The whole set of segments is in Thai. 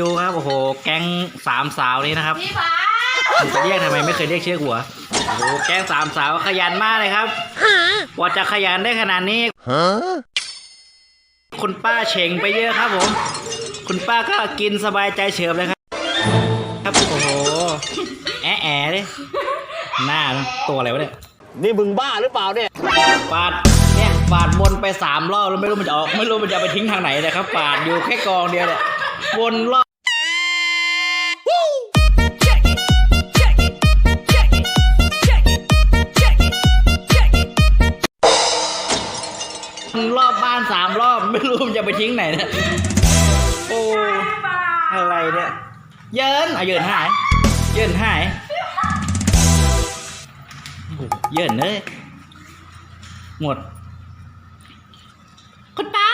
ดูครับโอ้โห แก๊งสามสาวนี้นะครับพี่ฟ้าผมจะเรียกทำไมไม่เคยเรียกชื่อหัวโอ้โหแก๊งสามสาวขยันมากเลยครับกว่าจะขยันได้ขนาดนี้คุณป้าเฉ่งไปเยอะครับผม คุณป้าก็กินสบายใจเฉิบเลยครับ ครับโอ้โหแอะแอะเลยหน้าตัวอะไรวะเนี่ยนี่มึงบ้าหรือเปล่าเนี่ยปาดเนี่ยปาดวนไปสามรอบแล้วไม่รู้มันจะออกไม่รู้มันจะเอาไปทิ้งทางไหนเลยครับปาดอยู่แค่กองเดียวเนี่ย วนรอบรอบบ้านสามรอบไม่รู้มันจะไปทิ้งไหนนะโอ้อะไรเนี่ยเยินเอาเยินหาย เยินหายโอ้โหเยินเลยหมด คุณป้า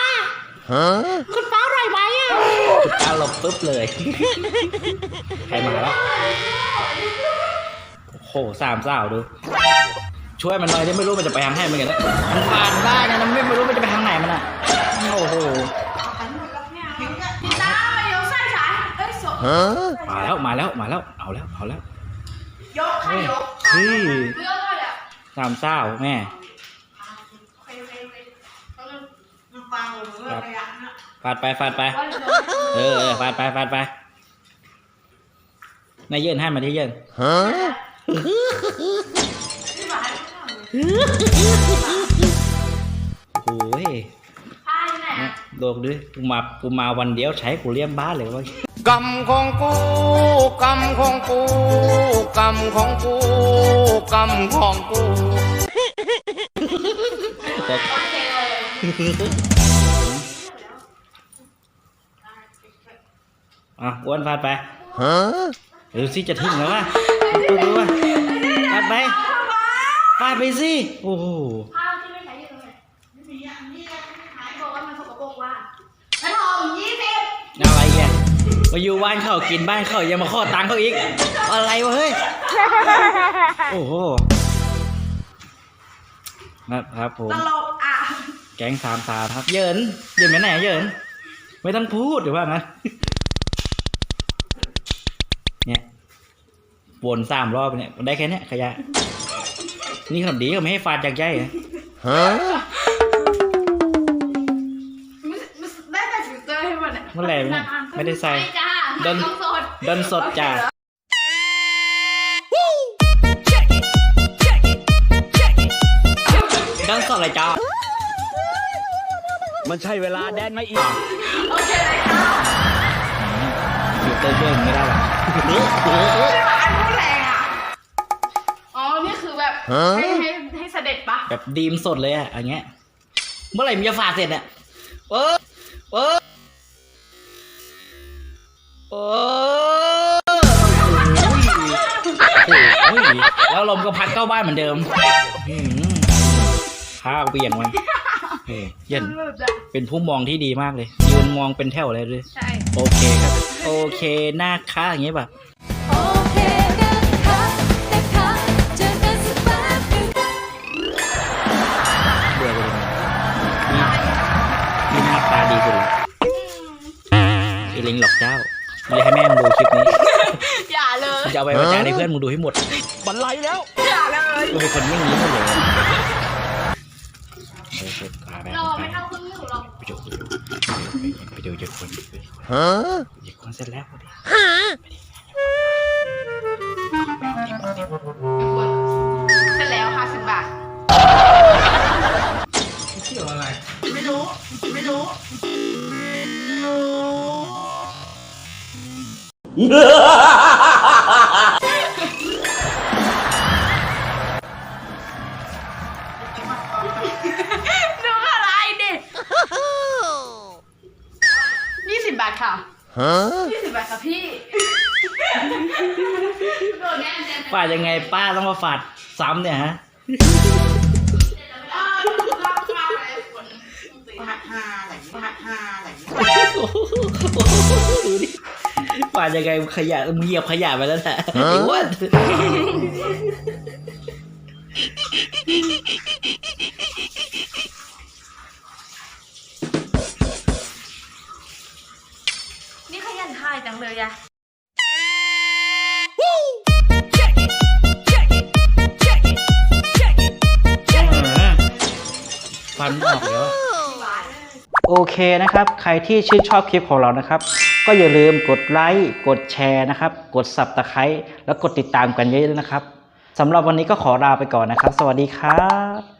คุณ คุณป้าหลบปุ๊บเลย ใครมาแล้ว โอ้โหสามสาวดู ช่วยมันหน่อยที่ไม่รู้มันจะไปทางไหนเหมือนกันนะมันปานได้นะมันไม่ไม่รู้มันจะไปทางไหนมันอะ โอ้โหพี่ตาไปยกไส้ฉายเอ้ยสดมาแล้วมาแล้วมาแล้ว เอาแล้วเอาแล้วยกใครยกเฮ้ยเลือกเลยอะสามสาวแม่โอเคโอเคโอเคเอาเลยฟังหรืออะไรอะนะฟาดไปฟาดไปว่าเดี๋ยวเออเออฟาดไปฟาดไปนายเยินให้มาที่เยินพี่ฟ้าโอ้ยพาอยู่ไหนอะโดกดิกูมากูมาวันเดียวใช้กูเลี้ยมบ้านเลยวะกรรมของกูกรรมของกูกรรมของกูกรรมของกู แต่ โอเคเลยอะอ้วนฟาดไปเดี๋ยวสิจะถึงแล้ววะดูดูวะฟาดไปฟาดไปสิโอ้โหข้าวที่ไม่ใช้อยู่ตรงไหนไม่มีอะนี่ไงหายบอกว่ามันสกปรกว่าน้ำหอมยี่สิบอะไรแกมาอยู่บ้านเขากินบ้านเขายังมาข้อตังค์เขาอีก อะไรวะเฮ้ยโอ้โหนะครับผมตลกอะแก๊งสามสาวครับ เยินเยินไปไหนเยินไม่ต้องพูดหรือว่างั้นเนี่ย วนสามรอบเนี่ยได้แค่เนี้ยขยะ นี่ขนมดีเขาไม่ให้ฟาดจากใยเหรอไม่ไม่ได้ใส่ฟิลเตอร์ให้มันอะเมื่อไหร่เนี่ยไม่ได้ใส่ไม่จ้าเดินต้องสดเดินสดจ้าเดินสดเลยจ้ามันใช่เวลาแดนไหมอีกโอเคเลยค่ะฟิลเตอร์ช่วยมึงไม่ได้หรอ ให้ให้ให้เสด็จปะแบบดีมสดเลยอะอย่างเงี้ย เมื่อไหร่มึงจะฝาดเสร็จเนี่ยเออเออเออโอ้ยแล้วลมก็พัดเข้าบ้านเหมือนเดิมอื้อหือข้าวเบี่ยงมันเฮ้ยเย็น หลุดอะเป็นผู้มองที่ดีมากเลยยืนมองเป็นแถวเลยด้วย ใช่ โอเคครับ โอเคหน้าค้าอย่างเงี้ยป่ะ อ้ลิงหลอกเจ้าเลยให้แม่มึงดูคลิปนี้อย่าเลยจะเอาไปประจานให้เพื่อนมึงดูให้หมดบันไลแล้ว อย่าเลยกูเป็นคนไม่งี้หมดเลยเออเออพาไปรอไม่เท่าครึ่งหนึ่งหรอกไปดูไปดูเจ็ดคนเจ็ดคนเสร็จแล้วพอดี ดูอะไรดิยี่สิบบาทค่ะยี่สิบบาทครับพี่โดนแน่แน่ฝาดยังไงป้าต้องมาฝาดซ้ำเนี่ยฮะ อ้าวราคาอะไรคนปาดหาอะไรปาดหาอะไรดูดิฝาดยังไงขยะมึงเหยียบขยะไปแล้วแหละไอ้อ้วนนี่ขยันถ่ายจังเลยอะฟันออกแล้ว โอเคนะครับ ใครที่ชื่นชอบคลิปของเรานะครับ ก็อย่าลืมกดไลค์กดแชร์นะครับ กดสับตะไคร้แล้วกดติดตามกันเยอะๆนะครับสำหรับวันนี้ก็ขอลาไปก่อนนะครับ สวัสดีครับ